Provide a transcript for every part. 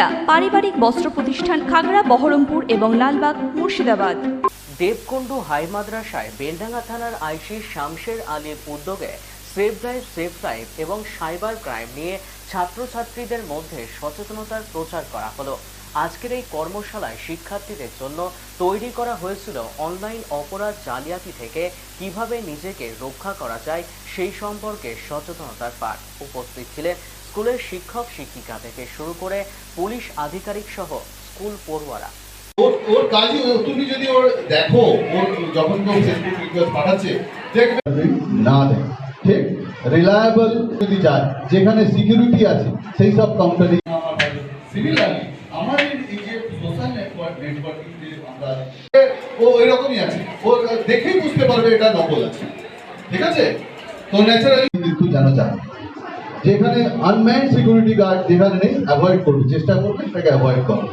সুনিতা পারিবারিক বস্ত্র প্রতিষ্ঠান খাগড়া, বহরমপুর এবং লালবাগ, মুর্শিদাবাদ। দেবকুণ্ডু হাই মাদ্রাসায় বেলডাঙ্গা থানার আইসি শামশের আলীর উদ্যোগে সেভ লাইফ সেভ লাইফ এবং সাইবার ক্রাইম নিয়ে ছাত্রছাত্রীদের মধ্যে সচেতনতার প্রচার করা হলো। আজকের এই কর্মশালায় শিক্ষার্থীদের জন্য তৈরি করা হয়েছিল অনলাইন অপরাধ জালিয়াতি থেকে কীভাবে নিজেকে রক্ষা করা যায় সেই সম্পর্কে সচেতনতার পাঠ। উপস্থিত ছিলেন স্কুলের শিক্ষক শিক্ষিকা থেকে শুরু করে পুলিশ আধিকারিক সহ স্কুল পড়ুয়ারা। ওর ওর কাজই তুমি যদি ওর দেখো ওর যখন কেউ ফেসবুক রিকোয়েস্ট পাঠাচ্ছে না দেয়। ঠিক? রিলায়েবল যদি যায় যেখানে সিকিউরিটি আছে সেই সব কোম্পানি সিমিলারলি আমার এই- এই যে সোশ্যাল নেটওয়ার্ক নেটওয়ার্কিং যে আমরা ও এরকমই আছে। ও দেখেই বুঝতে পারবে এটা নকল আছে। ঠিক আছে? তো ন্যাচারালি কিন্তু জানা। যায় যেখানে আনম্যান সিকিউরিটি গার্ড যেখানে নেই অ্যাভয়েড করবে। চেষ্টা করবে সেটাকে অ্যাভয়েড করবে।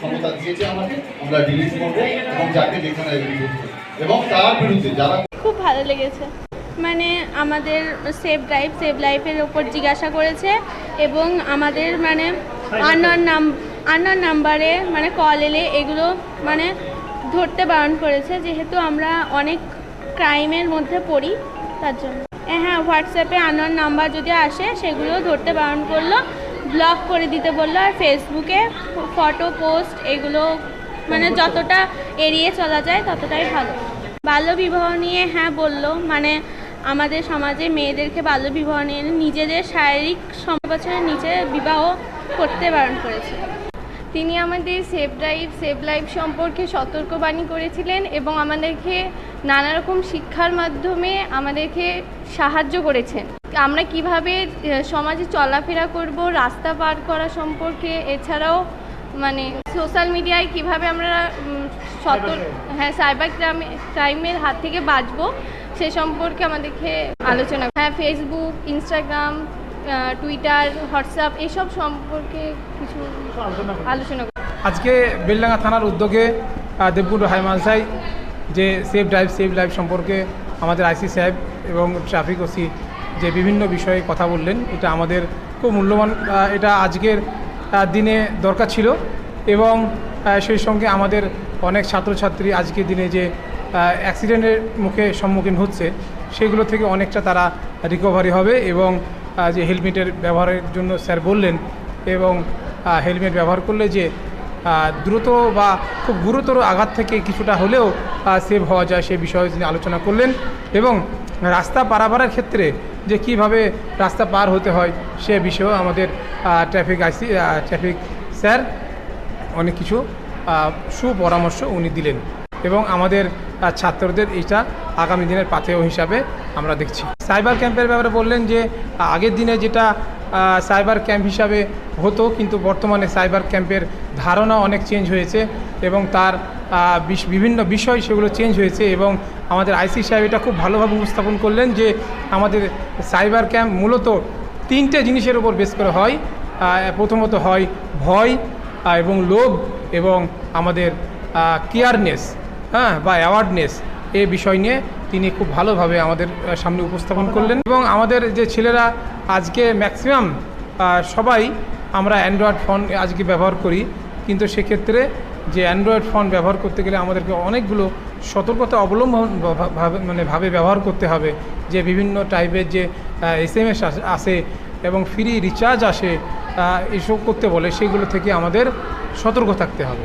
ক্ষমতা দিয়েছে আমাকে আমরা ডিলিট করব এবং যাকে যেখানে এবং তার বিরুদ্ধে যারা খুব ভালো লেগেছে। মানে আমাদের সেভ ড্রাইভ সেভ লাইফের ওপর জিজ্ঞাসা করেছে এবং আমাদের মানে আননোন নাম আননোন নাম্বারে মানে কল এলে এগুলো মানে ধরতে বারণ করেছে। যেহেতু আমরা অনেক ক্রাইমের মধ্যে পড়ি তার জন্য। হ্যাঁ হোয়াটসঅ্যাপে আননোন নাম্বার যদি আসে সেগুলো ধরতে বারণ করল ব্লক করে দিতে বলল আর ফেসবুকে ফটো পোস্ট এগুলো মানে যতটা এড়িয়ে চলা যায় ততটাই ভালো। বাল্যবিবাহ নিয়ে হ্যাঁ বলল মানে আমাদের সমাজে মেয়েদেরকে বাল্যবিবাহ নিয়ে নিজেদের শারীরিক সম বছরের নিচে বিবাহ করতে বারণ করেছে। তিনি আমাদের সেভ ড্রাইভ সেভ লাইফ সম্পর্কে সতর্কবাণী করেছিলেন এবং আমাদেরকে নানা রকম শিক্ষার মাধ্যমে আমাদেরকে সাহায্য করেছেন। আমরা কীভাবে সমাজে চলাফেরা করব, রাস্তা পার করা সম্পর্কে এছাড়াও মানে সোশ্যাল মিডিয়ায় কীভাবে আমরা সতর্ক হ্যাঁ সাইবার ক্রাইমে ক্রাইমের হাত থেকে বাঁচবো, সে সম্পর্কে আমাদেরকে আলোচনা হ্যাঁ ফেসবুক ইনস্টাগ্রাম টুইটার হোয়াটসঅ্যাপ এসব সম্পর্কে কিছু আলোচনা আজকে বেলডাঙ্গা থানার উদ্যোগে আহ, দেবকুণ্ড যে সেফ ড্রাইভ সেভ লাইফ সম্পর্কে আমাদের আইসি সাহেব এবং ট্রাফিক ওসি যে বিভিন্ন বিষয়ে কথা বললেন এটা আমাদের খুব মূল্যবান এটা আজকের দিনে দরকার ছিল এবং সেই সঙ্গে আমাদের অনেক ছাত্রছাত্রী আজকের দিনে যে অ্যাক্সিডেন্টের মুখে সম্মুখীন হচ্ছে সেগুলো থেকে অনেকটা তারা রিকভারি হবে এবং যে হেলমেটের ব্যবহারের জন্য স্যার বললেন এবং হেলমেট ব্যবহার করলে যে দ্রুত বা খুব গুরুতর আঘাত থেকে কিছুটা হলেও সেভ হওয়া যায় সে বিষয়ে তিনি আলোচনা করলেন এবং রাস্তা পারাপারের ক্ষেত্রে যে কীভাবে রাস্তা পার হতে হয় সে বিষয়েও আমাদের ট্রাফিক আইসি ট্রাফিক স্যার অনেক কিছু সুপরামর্শ উনি দিলেন এবং আমাদের ছাত্রদের এটা আগামী দিনের পাথেয় হিসাবে আমরা দেখছি। সাইবার ক্যাম্পের ব্যাপারে বললেন যে, আগের দিনে যেটা সাইবার ক্যাম্প হিসাবে হতো, কিন্তু বর্তমানে সাইবার ক্যাম্পের ধারণা অনেক চেঞ্জ হয়েছে এবং তার বিভিন্ন বিষয় সেগুলো চেঞ্জ হয়েছে এবং আমাদের আইসি সাহেব এটা খুব ভালোভাবে উপস্থাপন করলেন যে, আমাদের সাইবার ক্যাম্প মূলত তিনটে জিনিসের উপর বেশ করে হয়। প্রথমত হয় ভয় এবং লোভ এবং আমাদের কেয়ারনেস হ্যাঁ বা অ্যাওয়ারনেস। এই বিষয় নিয়ে তিনি খুব ভালোভাবে আমাদের সামনে উপস্থাপন করলেন। এবং আমাদের যে ছেলেরা আজকে ম্যাক্সিমাম সবাই আমরা অ্যান্ড্রয়েড ফোন আজকে ব্যবহার করি। কিন্তু সেক্ষেত্রে যে অ্যান্ড্রয়েড ফোন ব্যবহার করতে গেলে আমাদেরকে অনেকগুলো সতর্কতা অবলম্বন ভাবে মানে ভাবে ব্যবহার করতে হবে। যে বিভিন্ন টাইপের যে এস এম এস আসে এবং ফ্রি রিচার্জ আসে এসব করতে বলে, সেগুলো থেকে আমাদের সতর্ক থাকতে হবে।